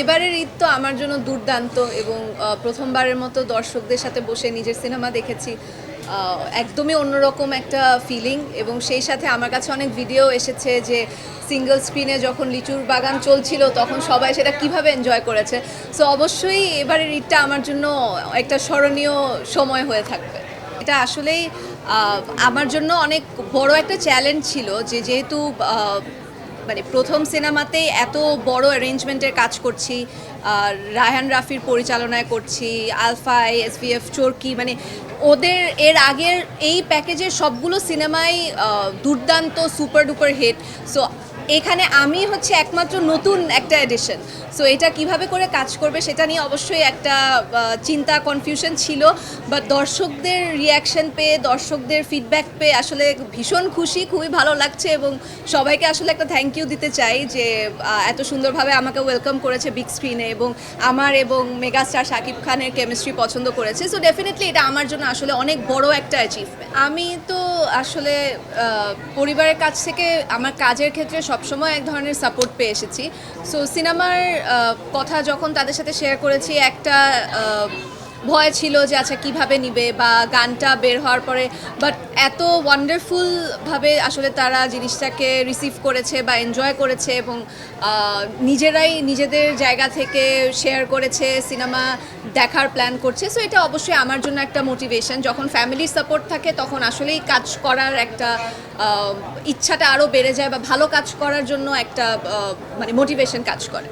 এবারের ঈদ তো আমার জন্য দুর্দান্ত এবং প্রথমবারের মতো দর্শকদের সাথে বসে নিজের সিনেমা দেখেছি। একদমই অন্যরকম একটা ফিলিং এবং সেই সাথে আমার কাছে অনেক ভিডিও এসেছে যে সিঙ্গেল স্ক্রিনে যখন লিচুর বাগান চলছিল তখন সবাই সেটা কীভাবে এনজয় করেছে। সো অবশ্যই এবারের ঈদটা আমার জন্য একটা স্মরণীয় সময় হয়ে থাকবে। এটা আসলেই আমার জন্য অনেক বড় একটা চ্যালেঞ্জ ছিল যে যেহেতু মানে প্রথম সিনেমাতেই এত বড় অ্যারেঞ্জমেন্টের কাজ করছি রায়হান রাফির পরিচালনায় করছি আলফাই এসভিএফ, চোরকি মানে ওদের, এর আগের এই প্যাকেজের সবগুলো সিনেমাই দুর্দান্ত সুপার ডুপার হিট। সো এখানে আমি হচ্ছে একমাত্র নতুন একটা এডিশন সো এটা কীভাবে করে কাজ করবে সেটা নিয়ে অবশ্যই একটা চিন্তা কনফিউশন ছিল। বা দর্শকদের রিয়াকশন পেয়ে, দর্শকদের ফিডব্যাক পেয়ে আসলে ভীষণ খুশি, খুবই ভালো লাগছে এবং সবাইকে আসলে একটা থ্যাংক ইউ দিতে চাই যে এত সুন্দরভাবে আমাকে ওয়েলকাম করেছে বিগ স্ক্রিনে এবং আমার এবং মেগাস্টার শাকিব খানের কেমিস্ট্রি পছন্দ করেছে। সো ডেফিনেটলি এটা আমার জন্য আসলে অনেক বড় একটা অ্যাচিভমেন্ট আমি তো আসলে পরিবারের কাছ থেকে, আমার কাজের ক্ষেত্রে সবসময় এক ধরনের সাপোর্ট পেয়ে এসেছি। সো সিনেমার কথা যখন তাদের সাথে শেয়ার করেছি, একটা ভয় ছিল যে আচ্ছা কীভাবে নিবে বা গানটা বের হওয়ার পরে বাট এত ওয়ান্ডারফুলভাবে আসলে তারা জিনিসটাকে রিসিভ করেছে বা এনজয় করেছে এবং নিজেরাই নিজেদের জায়গা থেকে শেয়ার করেছে সিনেমা দেখার প্ল্যান করছে। সো এটা অবশ্যই আমার জন্য একটা মোটিভেশন যখন ফ্যামিলির সাপোর্ট থাকে, তখন আসলেই কাজ করার একটা ইচ্ছাটা আরও বেড়ে যায় বা ভালো কাজ করার জন্য একটা মানে মোটিভেশন কাজ করে।